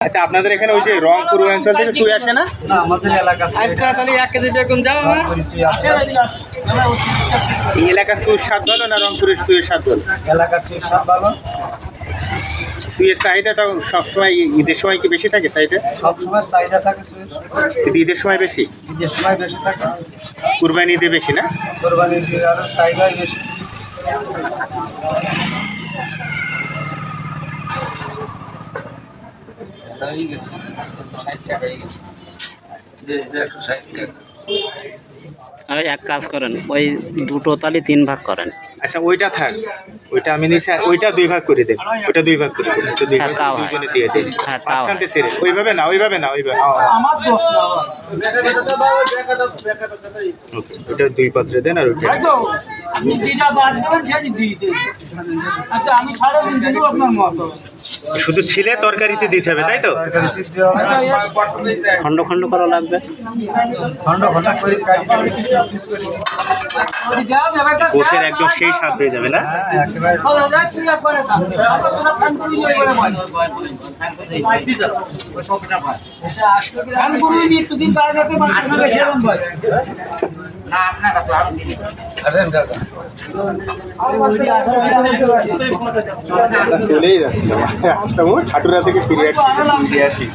আচ্ছা আপনাদের এখানে ওই যে রংপুর অঞ্চল থেকে সুই আসে না? না আমাদের এলাকা আচ্ছা তাহলে এক কেজি বেগুন দাও আমার এই এলাকার সুইয়ের স্বাদ ভালো না রংপুরের সুইয়ের স্বাদ ভালো? এলাকার চেয়ে সব ভালো? সুইয়ের সবসময় ঈদের সময় কি বেশি থাকে চাহিদা? সবসময় চাহিদা থাকে ঈদের সময় বেশি? ঈদের সময় বেশি থাকে। কুরবানি ঈদে বেশি না? বেশি। আরে এক কাজ করেন ওই দুটো তালি তিন ভাগ করেন। আচ্ছা ওইটা থাক। ওইটা আমি নিছি আর ওইটা দুই ভাগ করে দেন ওইটা দুই ভাগ করে দেন দুই ভাগ হ্যাঁ, তাও হয়। দুইজনে দিয়ে দেন হ্যাঁ, তাও ছেড়ে। ওইভাবে না ওইভাবে না ওইভাবে। ও, ও, ওকে ওইটা দুই পাত্রে দেন আর ওইটা। আপনি যেটা বাদ দেবেন সেটি দিয়ে আচ্ছা আমি সারা দিন দেবো আপনার মতো। শুধু ছিলে তরকারিতে দিতে হবে তাই তো? খণ্ড খণ্ড করা লাগবে। কোষের খন্ড একদম সেই স্বাদ হয়ে যাবে না? ভাই চলেই যাচ্ছে। ঠাকুরা থেকে ফিরে আসছি। ফিরে আসি